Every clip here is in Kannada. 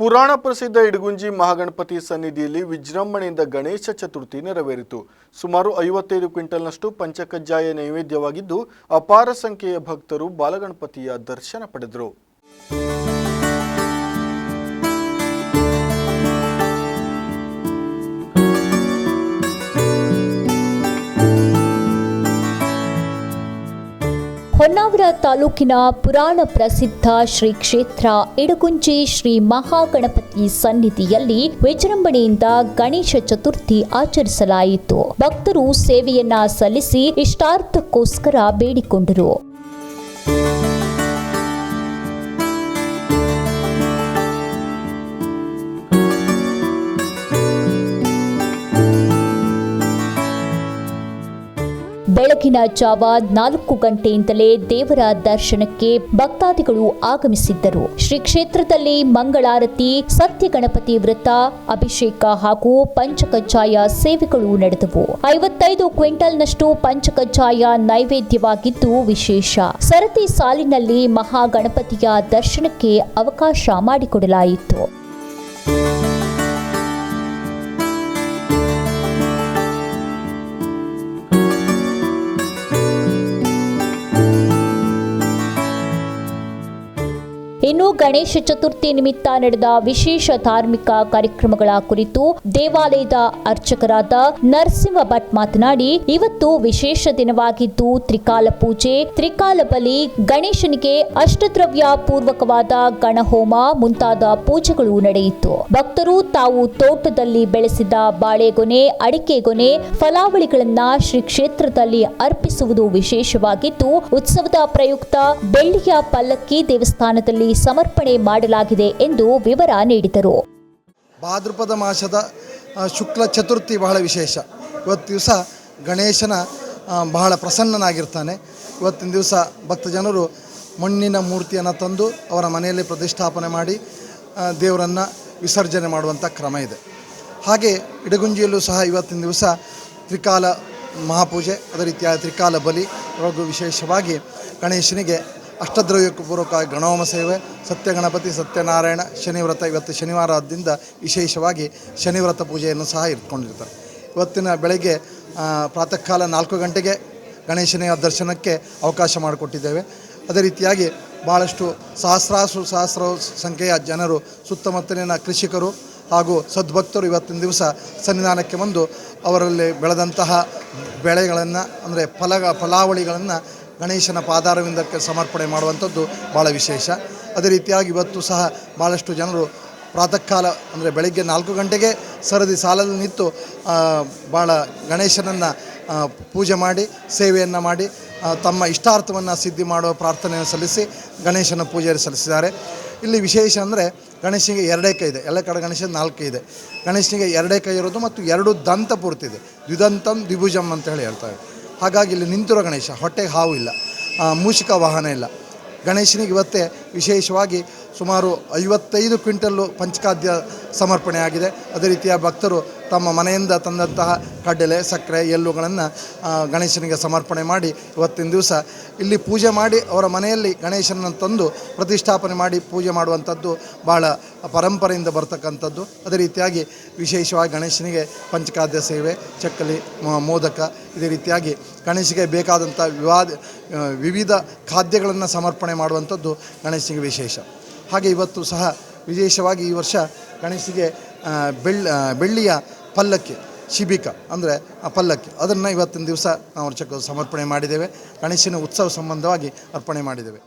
ಪುರಾಣ ಪ್ರಸಿದ್ಧ ಇಡಗುಂಜಿ ಮಹಾಗಣಪತಿ ಸನ್ನಿಧಿಯಲ್ಲಿ ವಿಜೃಂಭಣೆಯಿಂದ ಗಣೇಶ ಚತುರ್ಥಿ ನೆರವೇರಿತು. ಸುಮಾರು ಐವತ್ತೈದು ಕ್ವಿಂಟಲ್ನಷ್ಟು ಪಂಚಕಜ್ಜಾಯ ನೈವೇದ್ಯವಾಗಿದ್ದು ಅಪಾರ ಸಂಖ್ಯೆಯ ಭಕ್ತರು ಬಾಲಗಣಪತಿಯ ದರ್ಶನ ಪಡೆದರು. ಹೊನ್ನಾವರ ತಾಲೂಕಿನ ಪುರಾಣ ಪ್ರಸಿದ್ಧ ಶ್ರೀ ಕ್ಷೇತ್ರ ಇಡಗುಂಜಿ ಶ್ರೀ ಮಹಾಗಣಪತಿ ಸನ್ನಿಧಿಯಲ್ಲಿ ವಿಜೃಂಭಣೆಯಿಂದ ಗಣೇಶ ಚತುರ್ಥಿ ಆಚರಿಸಲಾಯಿತು. ಭಕ್ತರು ಸೇವೆಯನ್ನ ಸಲ್ಲಿಸಿ ಇಷ್ಟಾರ್ಥಕ್ಕೋಸ್ಕರ ಬೇಡಿಕೊಂಡರು. ಬೆಳಗಿನ ಜಾವ ನಾಲ್ಕು ಗಂಟೆಯಿಂದಲೇ ದೇವರ ದರ್ಶನಕ್ಕೆ ಭಕ್ತಾದಿಗಳು ಆಗಮಿಸಿದ್ದರು. ಶ್ರೀ ಕ್ಷೇತ್ರದಲ್ಲಿ ಮಂಗಳಾರತಿ, ಸತ್ಯ ಗಣಪತಿ ವೃತ್ತ ಅಭಿಷೇಕ ಹಾಗೂ ಪಂಚಕಜ್ಜಾಯ ಸೇವೆಗಳು ನಡೆದವು. ಐವತ್ತೈದು ಕ್ವಿಂಟಲ್ನಷ್ಟು ಪಂಚಕಜ್ಜಾಯ ನೈವೇದ್ಯವಾಗಿದ್ದು ವಿಶೇಷ. ಸರತಿ ಸಾಲಿನಲ್ಲಿ ಮಹಾಗಣಪತಿಯ ದರ್ಶನಕ್ಕೆ ಅವಕಾಶ ಮಾಡಿಕೊಡಲಾಯಿತು. ಇನ್ನು ಗಣೇಶ ಚತುರ್ಥಿ ನಿಮಿತ್ತ ನಡೆದ ವಿಶೇಷ ಧಾರ್ಮಿಕ ಕಾರ್ಯಕ್ರಮಗಳ ಕುರಿತು ದೇವಾಲಯದ ಅರ್ಚಕರಾದ ನರಸಿಂಹ ಭಟ್ ಮಾತನಾಡಿ, ಇವತ್ತು ವಿಶೇಷ ದಿನವಾಗಿದ್ದು ತ್ರಿಕಾಲ ಪೂಜೆ. ತ್ರಿಕಾಲ ಬಲಿ ಗಣೇಶನಿಗೆ ಅಷ್ಟದ್ರವ್ಯ ಪೂರ್ವಕವಾದ ಗಣಹೋಮ ಮುಂತಾದ ಪೂಜೆಗಳು ನಡೆಯಿತು. ಭಕ್ತರು ತಾವು ತೋಟದಲ್ಲಿ ಬೆಳೆಸಿದ ಬಾಳೆಗೊನೆ ಅಡಿಕೆಗೊನೆ ಫಲಾವಳಿಗಳನ್ನ ಶ್ರೀ ಕ್ಷೇತ್ರದಲ್ಲಿ ಅರ್ಪಿಸುವುದು ವಿಶೇಷವಾಗಿದ್ದು, ಉತ್ಸವದ ಪ್ರಯುಕ್ತ ಬೆಳ್ಳಿಯ ಪಲ್ಲಕ್ಕಿ ದೇವಸ್ಥಾನದಲ್ಲಿ ಸಮರ್ಪಣೆ ಮಾಡಲಾಗಿದೆ ಎಂದು ವಿವರ ನೀಡಿದರು. ಭಾದ್ರಪದ ಮಾಸದ ಶುಕ್ಲ ಚತುರ್ಥಿ ಬಹಳ ವಿಶೇಷ. ಇವತ್ತು ದಿವಸ ಗಣೇಶನ ಬಹಳ ಪ್ರಸನ್ನನಾಗಿರ್ತಾನೆ. ಇವತ್ತಿನ ದಿವಸ ಭಕ್ತ ಜನರು ಮಣ್ಣಿನ ಮೂರ್ತಿಯನ್ನು ತಂದು ಅವರ ಮನೆಯಲ್ಲಿ ಪ್ರತಿಷ್ಠಾಪನೆ ಮಾಡಿ ದೇವರನ್ನು ವಿಸರ್ಜನೆ ಮಾಡುವಂಥ ಕ್ರಮ ಇದೆ. ಹಾಗೆ ಇಡಗುಂಜಿಯಲ್ಲೂ ಸಹ ಇವತ್ತಿನ ದಿವಸ ತ್ರಿಕಾಲ ಮಹಾಪೂಜೆ, ಅದೇ ರೀತಿಯಾದ ತ್ರಿಕಾಲ ಬಲಿ ಹಾಗೂ ವಿಶೇಷವಾಗಿ ಗಣೇಶನಿಗೆ ಅಷ್ಟದ್ರವ್ಯ ಪೂರ್ವಕ ಗಣಹೋಮ ಸೇವೆ, ಸತ್ಯ ಗಣಪತಿ, ಸತ್ಯನಾರಾಯಣ, ಶನಿವ್ರತ ಇವತ್ತು ಶನಿವಾರದಿಂದ ವಿಶೇಷವಾಗಿ ಶನಿವ್ರತ ಪೂಜೆಯನ್ನು ಸಹ ಇಟ್ಕೊಂಡಿರ್ತಾರೆ. ಇವತ್ತಿನ ಬೆಳಗ್ಗೆ ಪ್ರಾತಃ ಕಾಲ ನಾಲ್ಕು ಗಂಟೆಗೆ ಗಣೇಶನ ದರ್ಶನಕ್ಕೆ ಅವಕಾಶ ಮಾಡಿಕೊಟ್ಟಿದ್ದೇವೆ. ಅದೇ ರೀತಿಯಾಗಿ ಭಾಳಷ್ಟು ಸಹಸ್ರಾಸು ಸಹಸ್ರ ಸಂಖ್ಯೆಯ ಜನರು, ಸುತ್ತಮುತ್ತಲಿನ ಕೃಷಿಕರು ಹಾಗೂ ಸದ್ಭಕ್ತರು ಇವತ್ತಿನ ದಿವಸ ಸನ್ನಿಧಾನಕ್ಕೆ ಬಂದು ಅವರಲ್ಲಿ ಬೆಳೆದಂತಹ ಬೆಳೆಗಳನ್ನು, ಅಂದರೆ ಫಲ ಫಲಾವಳಿಗಳನ್ನು ಗಣೇಶನ ಪಾದಾರವಿಂದಕ್ಕೆ ಸಮರ್ಪಣೆ ಮಾಡುವಂಥದ್ದು ಭಾಳ ವಿಶೇಷ. ಅದೇ ರೀತಿಯಾಗಿ ಇವತ್ತು ಸಹ ಭಾಳಷ್ಟು ಜನರು ಪ್ರಾತಃ ಕಾಲ ಅಂದರೆ ಬೆಳಗ್ಗೆ ನಾಲ್ಕು ಗಂಟೆಗೆ ಸರದಿ ಸಾಲಲ್ಲಿ ನಿಂತು ಭಾಳ ಗಣೇಶನನ್ನು ಪೂಜೆ ಮಾಡಿ, ಸೇವೆಯನ್ನು ಮಾಡಿ ತಮ್ಮ ಇಷ್ಟಾರ್ಥವನ್ನು ಸಿದ್ಧಿ ಮಾಡುವ ಪ್ರಾರ್ಥನೆಯನ್ನು ಸಲ್ಲಿಸಿ, ಗಣೇಶನ ಪೂಜೆಯನ್ನು ಸಲ್ಲಿಸಿದ್ದಾರೆ. ಇಲ್ಲಿ ವಿಶೇಷ ಅಂದರೆ ಗಣೇಶನಿಗೆ ಎರಡೇ ಕೈ ಇದೆ. ಎಲ್ಲ ಕಡೆ ಗಣೇಶ ನಾಲ್ಕು ಇದೆ. ಗಣೇಶನಿಗೆ ಎರಡೇ ಕೈ ಇರೋದು ಮತ್ತು ಎರಡು ದಂತ ಪೂರ್ತಿ ಇದೆ. ದ್ವಿದಂತಂ ದ್ವಿಭುಜಂ ಅಂತ ಹೇಳಿ ಹೇಳ್ತಾರೆ ಹಾಗಾಗಿ ಇಲ್ಲಿ ನಿಂತಿರೋ ಗಣೇಶ, ಹೊಟ್ಟೆಗೆ ಹಾವು ಇಲ್ಲ ಮೂಷಿಕ ವಾಹನ ಇಲ್ಲ. ಗಣೇಶನಿಗೆ ಇವತ್ತೇ ವಿಶೇಷವಾಗಿ ಸುಮಾರು ಐವತ್ತೈದು ಕ್ವಿಂಟಲ್ಲು ಪಂಚಖಾದ್ಯ ಸಮರ್ಪಣೆ ಆಗಿದೆ ಅದೇ ರೀತಿಯ ಭಕ್ತರು ತಮ್ಮ ಮನೆಯಿಂದ ತಂದಂತಹ ಕಡಲೆ ಸಕ್ಕರೆ ಎಲ್ಲುಗಳನ್ನು ಗಣೇಶನಿಗೆ ಸಮರ್ಪಣೆ ಮಾಡಿ ಇವತ್ತಿನ ದಿವಸ ಇಲ್ಲಿ ಪೂಜೆ ಮಾಡಿ ಅವರ ಮನೆಯಲ್ಲಿ ಗಣೇಶನನ್ನು ತಂದು ಪ್ರತಿಷ್ಠಾಪನೆ ಮಾಡಿ ಪೂಜೆ ಮಾಡುವಂಥದ್ದು ಭಾಳ ಪರಂಪರೆಯಿಂದ ಬರ್ತಕ್ಕಂಥದ್ದು. ಅದೇ ರೀತಿಯಾಗಿ ವಿಶೇಷವಾಗಿ ಗಣೇಶನಿಗೆ ಪಂಚಕಾದ್ಯ ಸೇವೆ ಚಕ್ಕಲಿ ಮೋದಕ ಇದೇ ರೀತಿಯಾಗಿ ಗಣೇಶಿಗೆ ಬೇಕಾದಂಥ ವಿವಾದ ವಿವಿಧ ಖಾದ್ಯಗಳನ್ನು ಸಮರ್ಪಣೆ ಮಾಡುವಂಥದ್ದು ಗಣೇಶನಿಗೆ ವಿಶೇಷ. ಹಾಗೆ ಇವತ್ತು ಸಹ ವಿಶೇಷವಾಗಿ ಈ ವರ್ಷ ಗಣೇಶಿಗೆ ಆ, ಬೆಳ್ಳ ಬೆಳ್ಳಿಯ ಪಲ್ಲಕ್ಕಿ, ಶಿಬಿಕ ಅಂದರೆ ಪಲ್ಲಕ್ಕಿ. ಅದನ್ನು ಇವತ್ತಿನ ದಿವಸ ನಾವು ಅರ್ಚಕ ಸಮರ್ಪಣೆ ಮಾಡಿದ್ದೇವೆ. ಗಣೇಶನ ಉತ್ಸವ ಸಂಬಂಧವಾಗಿ ಅರ್ಪಣೆ ಮಾಡಿದ್ದೇವೆ.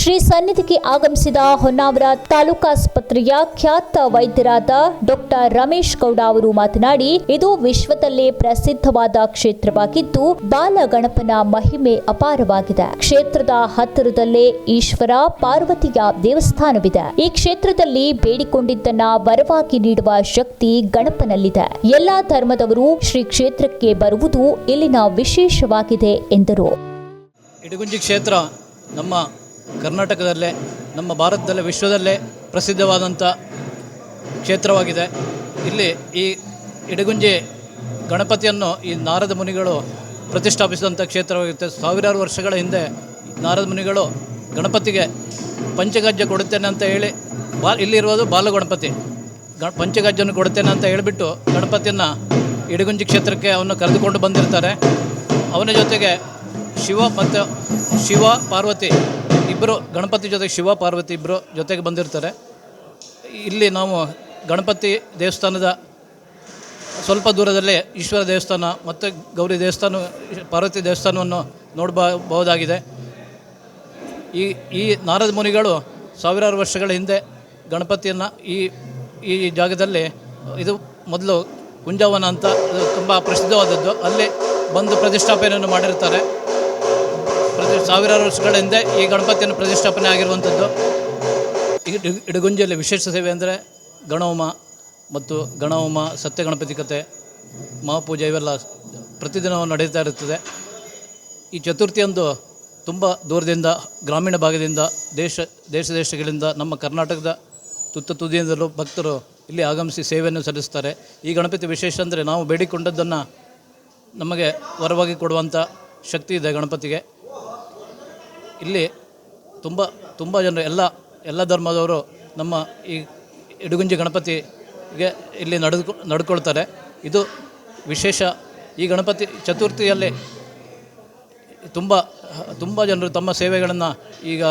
ಶ್ರೀ ಸನ್ನಿಧಿಗೆ ಆಗಮಿಸಿದ ಹೊನ್ನಾವರ ತಾಲೂಕಾಸ್ಪತ್ರೆಯ ಖ್ಯಾತ ವೈದ್ಯರಾದ ಡಾಕ್ಟರ್ ರಮೇಶ್ ಗೌಡ ಅವರು ಮಾತನಾಡಿ, ಇದು ವಿಶ್ವದಲ್ಲೇ ಪ್ರಸಿದ್ಧವಾದ ಕ್ಷೇತ್ರವಾಗಿದ್ದು, ಬಾಲ ಗಣಪನ ಮಹಿಮೆ ಅಪಾರವಾಗಿದೆ. ಕ್ಷೇತ್ರದ ಹತ್ತಿರದಲ್ಲೇ ಈಶ್ವರ ಪಾರ್ವತಿಯ ದೇವಸ್ಥಾನವಿದೆ. ಈ ಕ್ಷೇತ್ರದಲ್ಲಿ ಬೇಡಿಕೊಂಡಿದ್ದನ್ನ ವರವಾಗಿ ನೀಡುವ ಶಕ್ತಿ ಗಣಪನಲ್ಲಿದೆ. ಎಲ್ಲಾ ಧರ್ಮದವರು ಶ್ರೀ ಕ್ಷೇತ್ರಕ್ಕೆ ಬರುವುದು ಇಲ್ಲಿನ ವಿಶೇಷವಾಗಿದೆ ಎಂದರು. ಇಡಗುಂಜಿ ಕ್ಷೇತ್ರ ನಮ್ಮ ಕರ್ನಾಟಕದಲ್ಲೇ, ನಮ್ಮ ಭಾರತದಲ್ಲೇ, ವಿಶ್ವದಲ್ಲೇ ಪ್ರಸಿದ್ಧವಾದಂಥ ಕ್ಷೇತ್ರವಾಗಿದೆ. ಇಲ್ಲಿ ಈ ಇಡಗುಂಜಿ ಗಣಪತಿಯನ್ನು ಈ ನಾರದ ಮುನಿಗಳು ಪ್ರತಿಷ್ಠಾಪಿಸಿದಂಥ ಕ್ಷೇತ್ರವಾಗಿರುತ್ತೆ. ಸಾವಿರಾರು ವರ್ಷಗಳ ಹಿಂದೆ ನಾರದ ಮುನಿಗಳು ಗಣಪತಿಗೆ ಪಂಚಗಜ್ಜ ಕೊಡುತ್ತೇನೆ ಅಂತ ಹೇಳಿ, ಬಾ, ಇಲ್ಲಿರುವುದು ಬಾಲಗಣಪತಿ ಗ ಪಂಚಗಜ್ಜನ್ನು ಕೊಡುತ್ತೇನೆ ಅಂತ ಹೇಳಿಬಿಟ್ಟು ಗಣಪತಿಯನ್ನು ಇಡಗುಂಜಿ ಕ್ಷೇತ್ರಕ್ಕೆ ಅವನು ಕರೆದುಕೊಂಡು ಬಂದಿರ್ತಾರೆ. ಅವನ ಜೊತೆಗೆ ಶಿವ ಮತ್ತು ಶಿವ ಪಾರ್ವತಿ ಇಬ್ಬರು ಗಣಪತಿ ಜೊತೆಗೆ ಶಿವ ಪಾರ್ವತಿ ಇಬ್ಬರು ಜೊತೆಗೆ ಬಂದಿರ್ತಾರೆ. ಇಲ್ಲಿ ನಾವು ಗಣಪತಿ ದೇವಸ್ಥಾನದ ಸ್ವಲ್ಪ ದೂರದಲ್ಲೇ ಈಶ್ವರ ದೇವಸ್ಥಾನ ಮತ್ತು ಗೌರಿ ದೇವಸ್ಥಾನ, ಪಾರ್ವತಿ ದೇವಸ್ಥಾನವನ್ನು ನೋಡಬಹುದಾಗಿದೆ ಈ ಈ ನಾರದ ಮುನಿಗಳು ಸಾವಿರಾರು ವರ್ಷಗಳ ಹಿಂದೆ ಗಣಪತಿಯನ್ನು ಈ ಈ ಜಾಗದಲ್ಲಿ ಇದು ಮೊದಲು ಕುಂಜಾವನ ಅಂತ ತುಂಬ ಪ್ರಸಿದ್ಧವಾದದ್ದು. ಅಲ್ಲಿ ಬಂದು ಪ್ರತಿಷ್ಠಾಪನೆಯನ್ನು ಮಾಡಿರ್ತಾರೆ. ಸಾವಿರಾರು ವರ್ಷಗಳ ಹಿಂದೆ ಈ ಗಣಪತಿಯನ್ನು ಪ್ರತಿಷ್ಠಾಪನೆ ಆಗಿರುವಂಥದ್ದು. ಈ ಇಡು- ಇಡಗುಂಜಿಯಲ್ಲಿ ವಿಶೇಷ ಸೇವೆ ಅಂದರೆ ಗಣಹೋಮ ಮತ್ತು ಗಣಹೋಮ, ಸತ್ಯ ಗಣಪತಿ ಕಥೆ ಮಹಾಪೂಜೆ ಇವೆಲ್ಲ ಪ್ರತಿದಿನವೂ ನಡೀತಾ ಇರುತ್ತದೆ. ಈ ಚತುರ್ಥಿಯಂದು ತುಂಬ ದೂರದಿಂದ, ಗ್ರಾಮೀಣ ಭಾಗದಿಂದ, ದೇಶ ದೇಶ ದೇಶಗಳಿಂದ ನಮ್ಮ ಕರ್ನಾಟಕದ ತುತ್ತ ತುದಿಯಿಂದಲೂ ಭಕ್ತರು ಇಲ್ಲಿ ಆಗಮಿಸಿ ಸೇವೆಯನ್ನು ಸಲ್ಲಿಸ್ತಾರೆ. ಈ ಗಣಪತಿ ವಿಶೇಷ ಅಂದರೆ ನಾವು ಬೇಡಿಕೊಂಡದ್ದನ್ನು ನಮಗೆ ವರವಾಗಿ ಕೊಡುವಂಥ ಶಕ್ತಿ ಇದೆ ಗಣಪತಿಗೆ. ಇಲ್ಲಿ ತುಂಬ ತುಂಬ ಜನರು, ಎಲ್ಲ ಎಲ್ಲ ಧರ್ಮದವರು ನಮ್ಮ ಈ ಇಡುಗುಂಜಿ ಗಣಪತಿಗೆ ಇಲ್ಲಿ ನಡೆದುಕೊ, ನಡ್ಕೊಳ್ತಾರೆ. ಇದು ವಿಶೇಷ. ಈ ಗಣಪತಿ ಚತುರ್ಥಿಯಲ್ಲಿ ತುಂಬ ತುಂಬ ಜನರು ತಮ್ಮ ಸೇವೆಗಳನ್ನು ಈಗ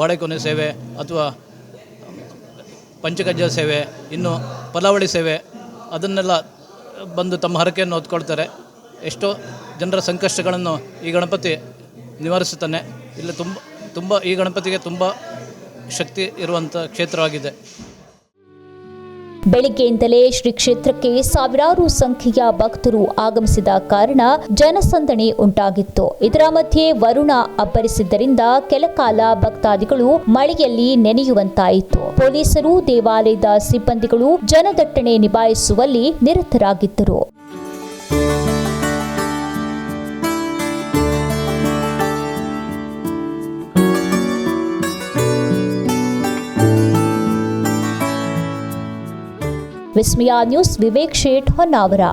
ಬಾಳೆಕೊನೆ ಸೇವೆ ಅಥವಾ ಪಂಚಗಜ್ಜ ಸೇವೆ, ಇನ್ನು ಪಲಾವಳಿ ಸೇವೆ, ಅದನ್ನೆಲ್ಲ ಬಂದು ತಮ್ಮ ಹರಕೆಯನ್ನು ಹೊತ್ಕೊಳ್ತಾರೆ. ಎಷ್ಟೋ ಜನರ ಸಂಕಷ್ಟಗಳನ್ನು ಈ ಗಣಪತಿ ನಿವಾರಿಸುತ್ತಾನೆ. ಇಲ್ಲಿ ತುಂಬ ತುಂಬ ಈ ಗಣಪತಿಗೆ ತುಂಬ ಶಕ್ತಿ ಇರುವಂಥ ಕ್ಷೇತ್ರವಾಗಿದೆ. ಬೆಳಿಗ್ಗೆಯಿಂದಲೇ ಶ್ರೀ ಕ್ಷೇತ್ರಕ್ಕೆ ಸಾವಿರಾರು ಸಂಖ್ಯೆಯ ಭಕ್ತರು ಆಗಮಿಸಿದ ಕಾರಣ ಜನಸಂದಣಿ ಉಂಟಾಗಿತ್ತು. ಇದರ ಮಧ್ಯೆ ವರುಣ ಅಬ್ಬರಿಸಿದ್ದರಿಂದ ಕೆಲಕಾಲ ಭಕ್ತಾದಿಗಳು ಮಳೆಯಲ್ಲಿ ನೆನೆಯುವಂತಾಯಿತು. ಪೊಲೀಸರು, ದೇವಾಲಯದ ಸಿಬ್ಬಂದಿಗಳು ಜನದಟ್ಟಣೆ ನಿಭಾಯಿಸುವಲ್ಲಿ ನಿರತರಾಗಿದ್ದರು. इस्मिया न्यूज़ विवेक शेठ होनावरा